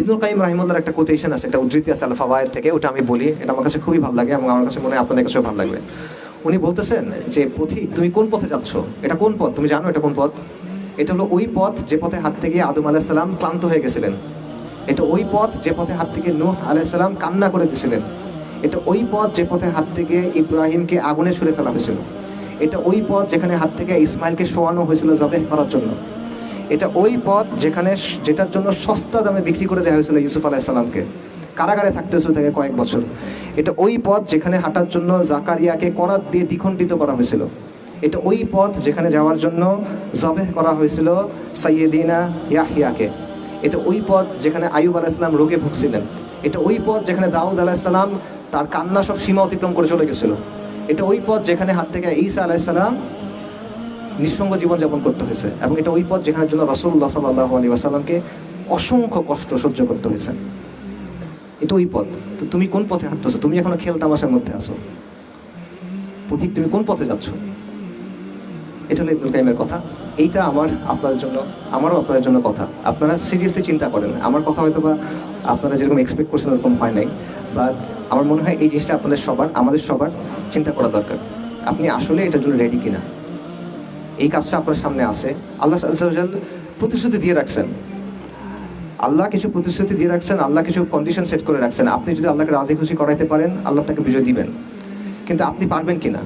ইবনুল কাইম রাহিমুল্লাহর একটা কোটেশন আছে, একটা উদ্ধৃতি আছে আল ফাওয়ায়েদ থেকে, ওটা আমি বলি, এটা আমার কাছে খুবই ভালো লাগে এবং আমার কাছে মনে হয় আপনাদের কাছেও ভালো লাগবে। উনি বলতেছেন যে, পথি, তুমি কোন পথে যাচ্ছ? এটা কোন পথ? তুমি জানো এটা কোন পথ? এটা হলো ওই পথ যে পথে হাঁটতে গিয়ে আদম আলাহিসাল্লাম ক্লান্ত হয়ে গেছিলেন। এটা ওই পথ যে পথে হাঁটতে গিয়ে নূহ আলাইসাল্লাম কান্না করে দিয়েছিলেন এটা ওই পথ যে পথে হাত থেকে ইব্রাহিমকে আগুনে ছুড়ে ফেলা হয়েছিল। এটা ওই পথ যেখানে হাত থেকে ইসমাইলকে শোয়ানো হয়েছিল জবেহ করার জন্য। এটা ওই পথ যেখানে যেটার জন্য সস্তা দামে বিক্রি করে দেওয়া হয়েছিল ইউসুফ আলাইসাল্লামকে কারাগারে থাকতে হয়েছিল তাকে কয়েক বছর। এটা ওই পথ যেখানে হাঁটার জন্য জাকারিয়াকে করাত দিয়ে দ্বিখণ্ডিত করা হয়েছিল। এটা ওই পথ যেখানে যাওয়ার জন্য জবেহ করা হয়েছিল সাইয়েদিনা ইয়াহিয়াকে এটা ওই পথ যেখানে আয়ুব আলাইসালাম রোগে ভুগছিলেন। এটা ওই পথ যেখানে দাউদ আলাইসালাম তার কান্না সব সীমা অতিক্রম করে চলে গেছিল। এটা ওই পথ যেখানে হাত থেকে ঈসা আলাইসালাম নিঃসঙ্গ জীবনযাপন করতে হয়েছে এবং এটা ওই পথ যেখানের জন্য রসুল্লাহ সাল্লাহ আলী আসাল্লামকে অসংখ্য কষ্ট সহ্য করতে হয়েছে। এটা ওই পথ। তো তুমি কোন পথে হাঁটতেছো? তুমি এখনও খেল তামাশার মধ্যে আছো। পথিক, তুমি কোন পথে যাচ্ছ? এটা হলো ইবনুল কাইমের কথা। এইটা আমার আপনাদের জন্য, আমারও আপনাদের জন্য কথা। আপনারা সিরিয়াসলি চিন্তা করেন আমার কথা হয়তো বা আপনারা যেরকম এক্সপেক্ট করছেন ওরকম হয় নাই। বাট আমার মনে হয় এই জিনিসটা আপনাদের সবার, আমাদের সবার চিন্তা করা দরকার। আপনি আসলে এটার জন্য রেডি কিনা? এই কাজটা আপনার সামনে আছে। আল্লাহ প্রতিশ্রুতি দিয়ে রাখছেন। আল্লাহ কিছু প্রতিশ্রুতি দিয়ে রাখছেন, আল্লাহ কিছু কন্ডিশন সেট করে রাখছেন। আপনি যদি আল্লাহকে রাজি খুশি করাইতে পারেন, আল্লাহ তাকে বিজয় দিবেন। কিন্তু আপনি পারবেন কিনা?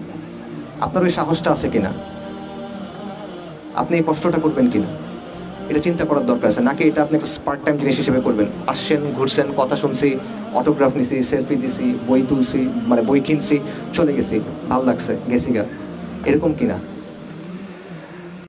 আপনার ওই সাহসটা আছে কিনা? আপনি এই কষ্টটা করবেন কিনা? এটা চিন্তা করার দরকার আছে। নাকি এটা আপনি একটা পার্ট টাইম জিনিস হিসেবে করবেন? আসছেন, ঘুরছেন, কথা শুনছি অটোগ্রাফ নিছি সেলফি দিছি, বই তুলছি মানে বই কিনছি, চলে গেছি। ভালো লাগছে, গেছি গা। এরকম কিনা?